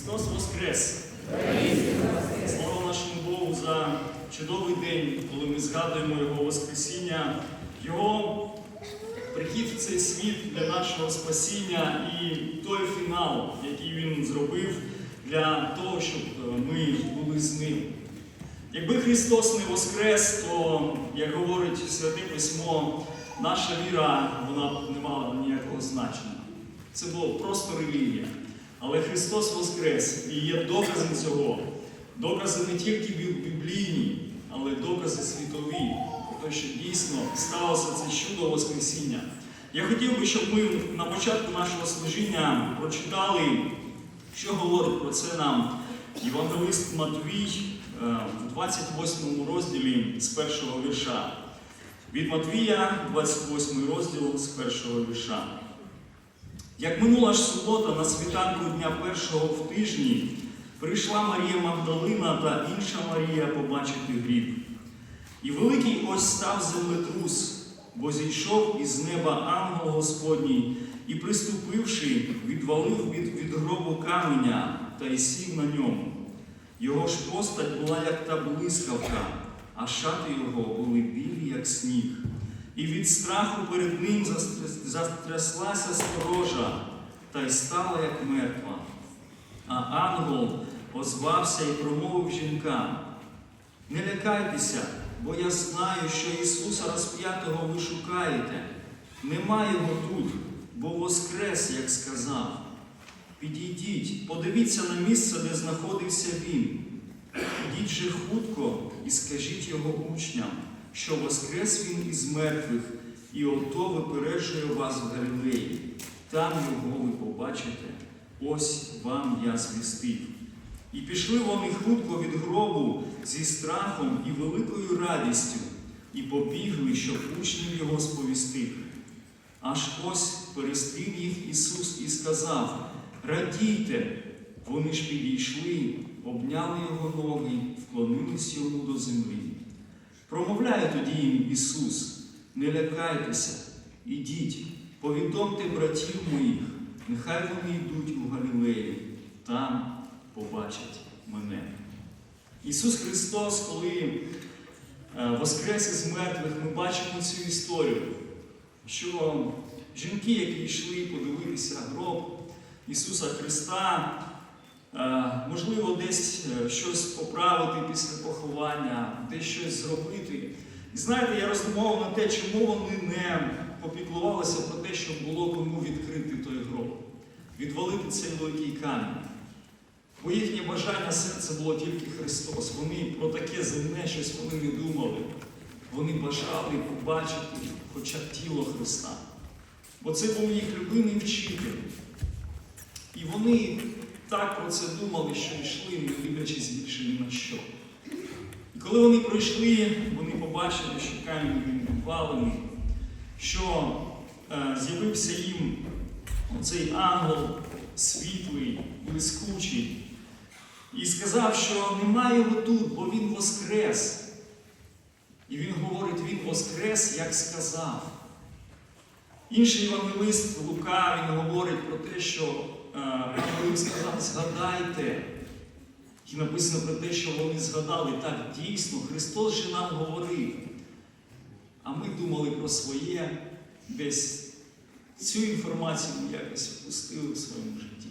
Христос Воскрес! Слава нашому Богу за чудовий день, коли ми згадуємо Його Воскресіння, Його прихід в цей світ для нашого спасіння і той фінал, який Він зробив для того, щоб е, ми були з ним. Якби Христос не воскрес, то, як говорить Святе Письмо, наша віра вона не мала ніякого значення. Це було просто релігія. Але Христос Воскрес і є доказом цього. Докази не тільки біблійні, але докази світові. Те, що дійсно сталося це чудо Воскресіння. Я хотів би, щоб ми на початку нашого служіння прочитали, що говорить про це нам Євангелист Матвій е, в 28 розділі з першого вірша. Від Матвія, 28 розділ з першого вірша. Як минула ж субота на світанку дня першого в тижні, прийшла Марія Магдалина та інша Марія побачити гріб. І великий ось став землетрус, бо зійшов із неба ангел Господній, і, приступивши, відвалив від, від гробу каменя та й сів на ньому. Його ж постать була, як та блискавка, а шати його були білі, як сніг. І від страху перед ним застряслася сторожа, та й стала, як мертва. А ангел озвався і промовив жінкам: Не лякайтеся, бо я знаю, що Ісуса розп'ятого ви шукаєте. Нема його тут, бо воскрес, як сказав. Підійдіть, подивіться на місце, де знаходився він. Ідіть же хутко і скажіть його учням, що воскрес він із мертвих, і ото випереджує вас в Галілеї. Там його ви побачите, ось вам я звістив. І пішли вони хутко від гробу зі страхом і великою радістю, і побігли, щоб учнів його сповістити. Аж ось перестрів їх Ісус і сказав: Радійте! Вони ж підійшли, обняли його ноги, вклонились йому до землі. Промовляє тоді їм Ісус: Не лякайтеся, ідіть, повідомте братів моїх, нехай вони йдуть у Галілею, там побачать мене. Ісус Христос, коли е, воскрес із мертвих, ми бачимо цю історію, що жінки, які йшли подивитися гроб Ісуса Христа, можливо, десь е, щось поправити після поховання, десь щось зробити. І знаєте, я роздумував на те, чому вони не попіклувалися про те, щоб було кому відкрити той гроб, відвалити цей великий камінь. Бо їхнє бажання серця було тільки Христос. Вони про таке земне щось вони не думали. Вони бажали побачити хоча б тіло Христа. Бо це був їх любимий вчитель. І вони так про це думали, що йшли, не дивлячись більше ні на що. І коли вони пройшли, вони побачили, що камінь він відвалений, що е, з'явився їм оцей ангел світлий, блискучий, і сказав, що немає його тут, бо він воскрес. І він говорить, він воскрес, як сказав. Інший євангелист Лука він говорить про те, що е, ангел їм сказав, згадайте. І написано про те, що вони згадали так дійсно, Христос же нам говорив. А ми думали про своє, десь цю інформацію ми якось впустили в своєму житті.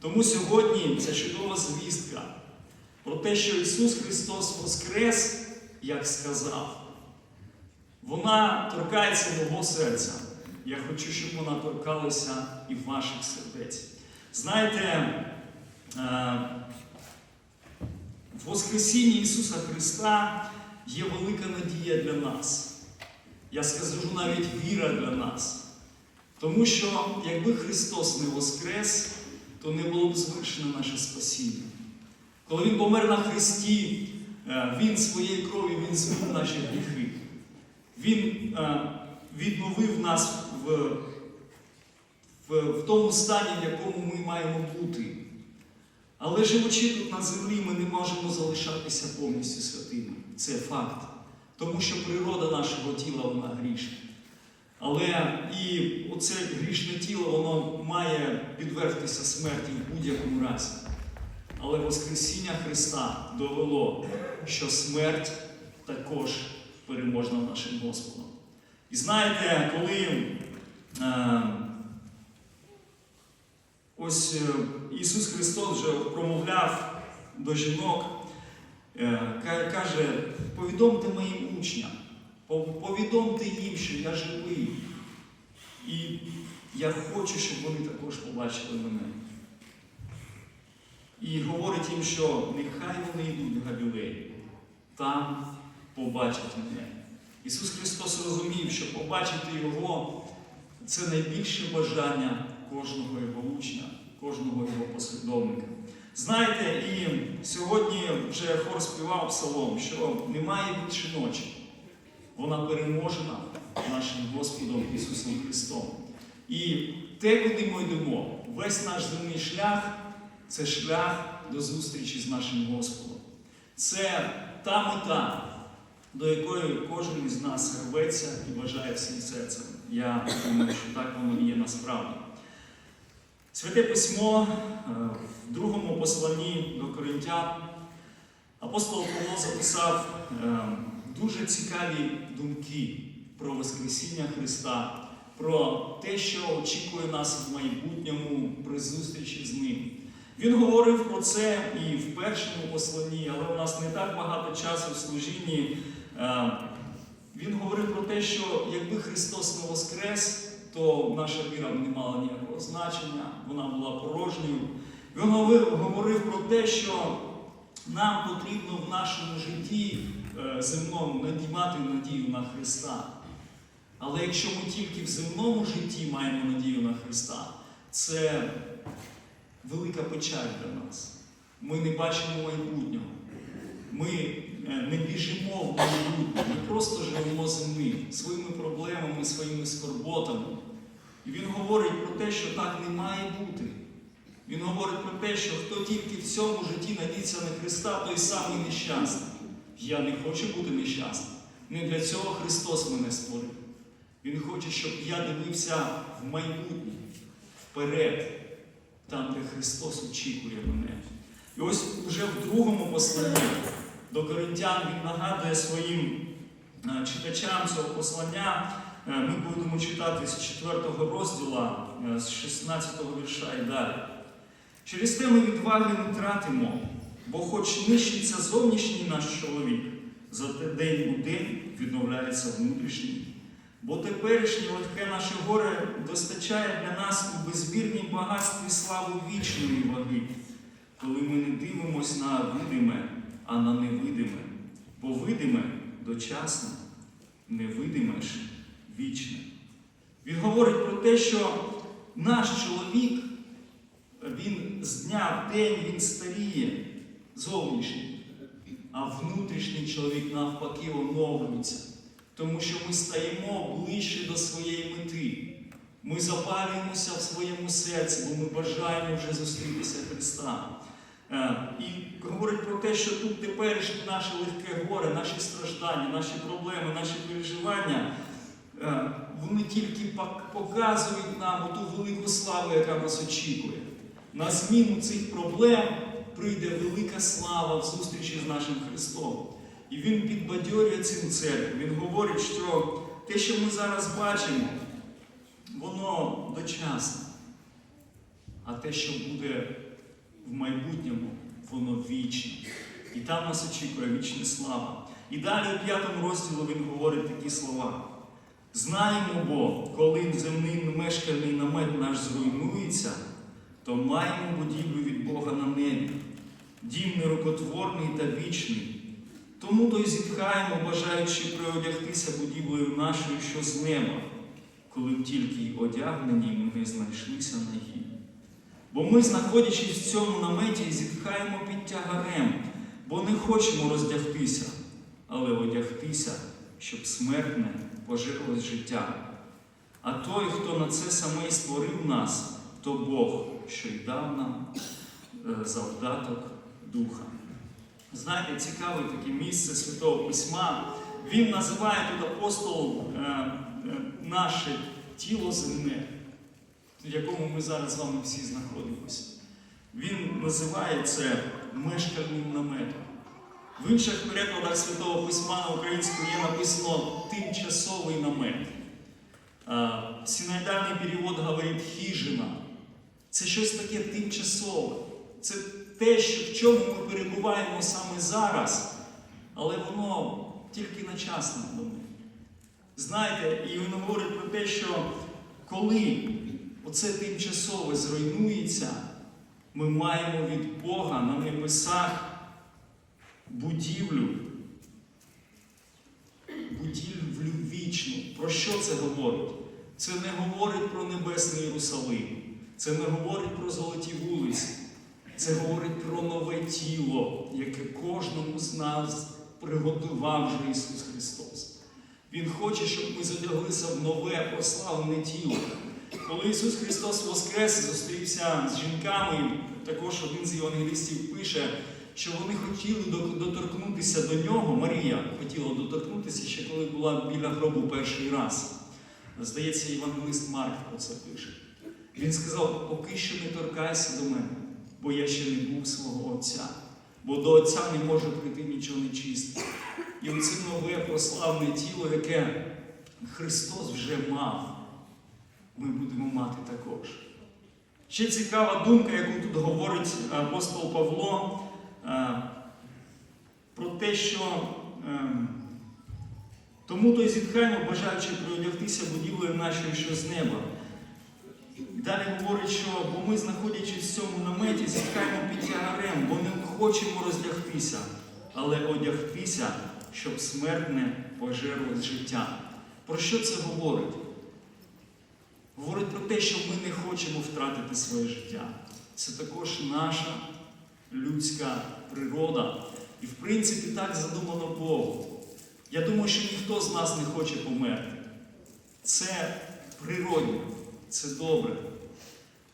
Тому сьогодні ця чудова звістка про те, що Ісус Христос Воскрес, як сказав, вона торкається мого серця. Я хочу, щоб вона торкалася і ваших сердець. Знаєте, е, в Воскресінні Ісуса Христа є велика надія для нас. Я скажу навіть віра для нас. Тому що якби Христос не воскрес, то не було б звершено наше спасіння. Коли Він помер на Христі, е, Він своєю кров'ю Він змив наші гріхи. Він е, відновив нас в, в, в тому стані, в якому ми маємо бути. Але живучи тут на землі, ми не можемо залишатися повністю святими. Це факт. Тому що природа нашого тіла вона грішна. Але і оце грішне тіло воно має підвергтися смерті в будь-якому разі. Але Воскресіння Христа довело, що смерть також переможна нашим Господом. І знаєте, коли е, ось е, Ісус Христос вже промовляв до жінок, е, каже, повідомте моїм учням, повідомте їм, що я живий. І я хочу, щоб вони також побачили мене. І говорить їм, що нехай вони йдуть в Галілею, там побачать мене. Ісус Христос розумів, що побачити Його це найбільше бажання кожного Його учня, кожного Його послідовника. Знаєте, і сьогодні вже хор співав псалом, що немає більше ночі. Вона переможена нашим Господом Ісусом Христом. І те, куди ми йдемо, весь наш земний шлях це шлях до зустрічі з нашим Господом. Це та мета, до якої кожен із нас рветься і бажає всім серцем. Я думаю, що так воно і є насправді. Святе письмо е, в другому посланні до Коринтян апостол Павло записав е, дуже цікаві думки про Воскресіння Христа, про те, що очікує нас в майбутньому при зустрічі з Ним. Він говорив про це і в першому посланні, але у нас не так багато часу в служінні. Е, Він говорив про те, що якби Христос не воскрес, то наша віра не мала ніякого значення, вона була порожньою. Він говорив, про те, що нам потрібно в нашому житті е, земному надіймати надію на Христа. Але якщо ми тільки в земному житті маємо надію на Христа, це велика печаль для нас. Ми не бачимо майбутнього. Ми не біжимо в майбутнє, ми просто живемо земним своїми проблемами, своїми скорботами. І він говорить про те, що так не має бути. Він говорить про те, що хто тільки в цьому житті надіється на Христа, той самий нещасний. Я не хочу бути нещасним. Не для цього Христос мене створив. Він хоче, щоб я дивився в майбутнє, вперед, там, де Христос очікує мене. І ось уже в другому посланні до Коринтян він нагадує своїм е, читачам цього послання. Е, Ми будемо читати з 4 розділа, е, з 16 вірша і далі. Через те ми відваги не тратимо, бо хоч нищиться зовнішній наш чоловік, зате день у день відновляється внутрішній. Бо теперішнє легке наше горе достачає для нас у безмірній багатстві славу вічної ваги, коли ми не дивимось на видиме, а на невидиме. Бо видиме дочасне, невидиме ж вічне. Він говорить про те, що наш чоловік, він з дня в день він старіє зовнішній, а внутрішній чоловік навпаки оновлюється. Тому що ми стаємо ближче до своєї мети. Ми запалюємося в своєму серці, бо ми бажаємо вже зустрітися Христа. Е, І говорить про те, що тут теперішнє наше легке горе, наші страждання, наші проблеми, наші переживання, е, вони тільки показують нам ту велику славу, яка нас очікує. На зміну цих проблем прийде велика слава в зустрічі з нашим Христом. І він підбадьорює цим церкву. Він говорить, що те, що ми зараз бачимо, воно дочасне. А те, що буде в майбутньому, воно вічне. І там нас очікує вічна слава. І далі у п'ятому розділі він говорить такі слова. Знаємо, бо коли земний мешкальний намет наш зруйнується, то маємо будівлю від Бога на небі, дім нерукотворний та вічний. Тому то й зітхаємо, бажаючи приодягтися будівлею нашою, що з неба, коли б тільки й одягнені ми не знайшлися нагі. Бо ми, знаходячись в цьому наметі, зітхаємо під тягарем, бо не хочемо роздягтися, але одягтися, щоб смертне пожирилось життя. А той, хто на це саме й створив нас, то Бог, що й дав нам е, завдаток Духа. Знаєте, цікаве таке місце Святого Письма. Він називає тут апостол е, е, наше тіло земне, в якому ми зараз з вами всі знаходимося. Він називає це мешкальним наметом. В інших перекладах Святого Письма на українську є написано тимчасовий намет. А, Синодальний перевод говорить хижина. Це щось таке тимчасове. Це те, що в чому ми перебуваємо саме зараз, але воно тільки на час над. Знаєте, і він говорить про те, що коли оце тимчасове зруйнується, ми маємо від Бога на небесах будівлю, будівлю вічну. Про що це говорить? Це не говорить про небесний Єрусалим, це не говорить про золоті вулиці, це говорить про нове тіло, яке кожному з нас приготував вже Ісус Христос. Він хоче, щоб ми задяглися в нове прославлене тіло. Коли Ісус Христос Воскрес зустрівся з жінками, також один з євангелістів пише, що вони хотіли доторкнутися до нього. Марія хотіла доторкнутися ще коли була біля гробу перший раз. Здається, євангелист Марк про це пише. Він сказав: поки що не торкайся до мене, бо я ще не був свого Отця, бо до Отця не може прийти нічого нечисте. І оце нове прославне тіло, яке Христос вже мав, ми будемо мати також. Ще цікава думка, яку тут говорить апостол Павло, е, про те, що ем, тому то й зітхаємо, бажаючи приодягтися будівлею нашою, що з неба. Далі говорить, що бо ми, знаходячись в цьому наметі, зітхаємо під тягарем, бо не хочемо роздягтися, але одягтися, щоб смертне пожерло життя. Про що це говорить? Говорить про те, що ми не хочемо втратити своє життя. Це також наша людська природа. І в принципі так задумано Богом. Я думаю, що ніхто з нас не хоче померти. Це природно, це добре.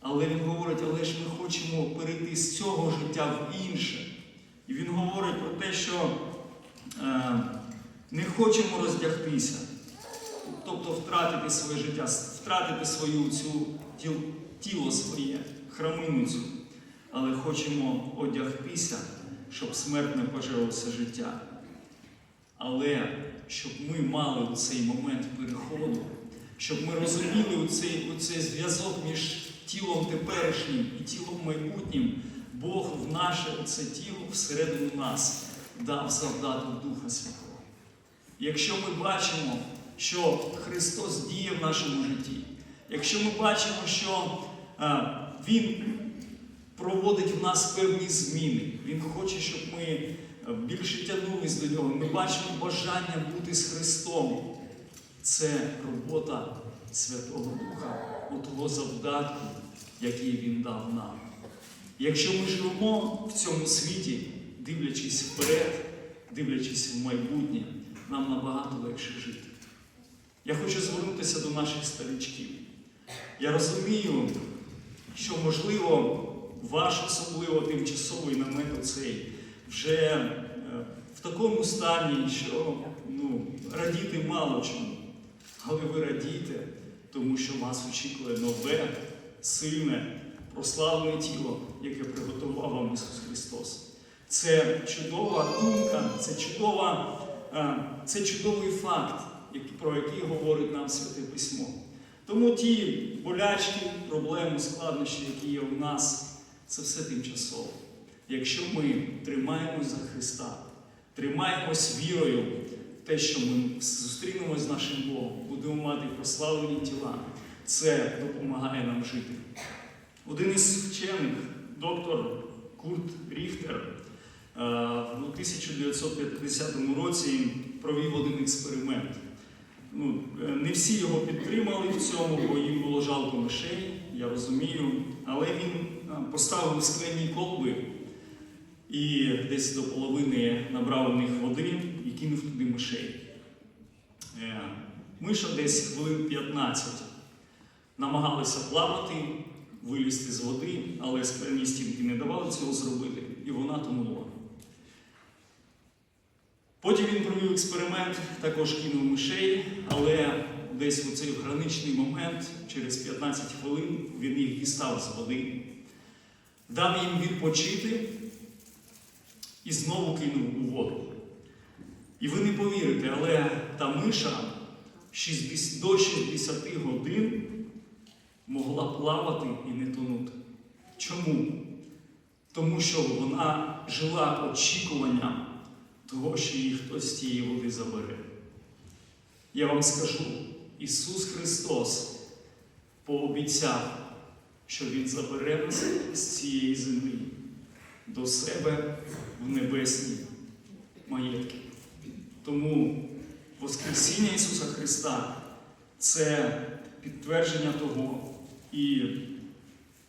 Але він говорить, але ж ми хочемо перейти з цього життя в інше. І він говорить про те, що е, не хочемо роздягтися, тобто втратити своє життя, втратити свою цю тіл, тіло своє, храмину цю, але хочемо одягтися, щоб смерть не пожалося життя. Але щоб ми мали у цей момент переходу, щоб ми розуміли оцей, оцей зв'язок між тілом теперішнім і тілом майбутнім, Бог в наше це тіло всередину нас дав завдаток Духа Святого. Якщо ми бачимо, що Христос діє в нашому житті, якщо ми бачимо, що Він проводить в нас певні зміни, Він хоче, щоб ми е, більше тягнулись до нього, ми бачимо бажання бути з Христом. Це робота Святого Духа, у того завдатку, який Він дав нам. Якщо ми живемо в цьому світі, дивлячись вперед, дивлячись в майбутнє, нам набагато легше жити. Я хочу звернутися до наших старичків. Я розумію, що, можливо, ваш особливо тимчасовий намет оцей вже е, в такому стані, що ну, радіти мало чому. Але ви радійте, тому що вас очікує нове, сильне, прославлене тіло, яке приготував вам Ісус Христос. Це чудова думка, це, чудова, е, це чудовий факт, про який говорить нам Святе Письмо. Тому ті болячки, проблеми, складнощі, які є у нас, це все тимчасово. Якщо ми тримаємось за Христа, тримаємось вірою в те, що ми зустрінемось з нашим Богом, будемо мати прославлені тіла, це допомагає нам жити. Один із вчених, доктор Курт Ріхтер, е, у 1950 році провів один експеримент. Ну, е, не всі його підтримали в цьому, бо їм було жалко мишей, я розумію. Але він е, поставив скляні колби і десь до половини набрав у них води і кинув туди мишей. Е, Миша десь хвилин 15 намагалися плавати, вилізти з води, але скляні стінки не давали цього зробити, і вона тонула. Потім він провів експеримент, також кинув мишей, але десь у цей граничний момент, через 15 хвилин, він їх дістав з води. дав їм відпочити і знову кинув у воду. І ви не повірите, але та миша 60 до 60 годин могла плавати і не тонути. Чому? Тому що вона жила очікуванням того, що її хтось з тієї води забере. Я вам скажу, Ісус Христос пообіцяв, що Він забере нас з цієї землі до себе в небесні маєтки. Тому Воскресіння Ісуса Христа це підтвердження того і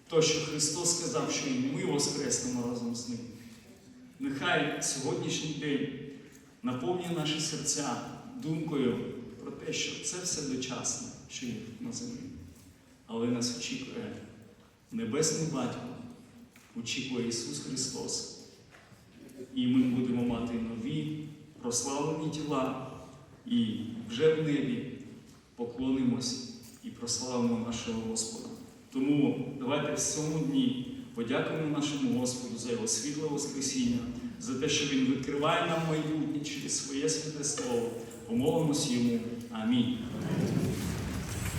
то, що Христос сказав, що і ми воскреснемо разом з Ним. Нехай сьогоднішній день наповнює наші серця думкою про те, що це все дочасне, що є на землі. Але нас очікує Небесний Батько, очікує Ісус Христос. І ми будемо мати нові прославлені тіла, і вже в небі поклонимось і прославимо нашого Господа. Тому давайте в цьому дні подякуємо нашому Господу за його світле Воскресіння, за те, що Він відкриває нам майбутнє через своє святе Слово. Помолимось йому. Амінь.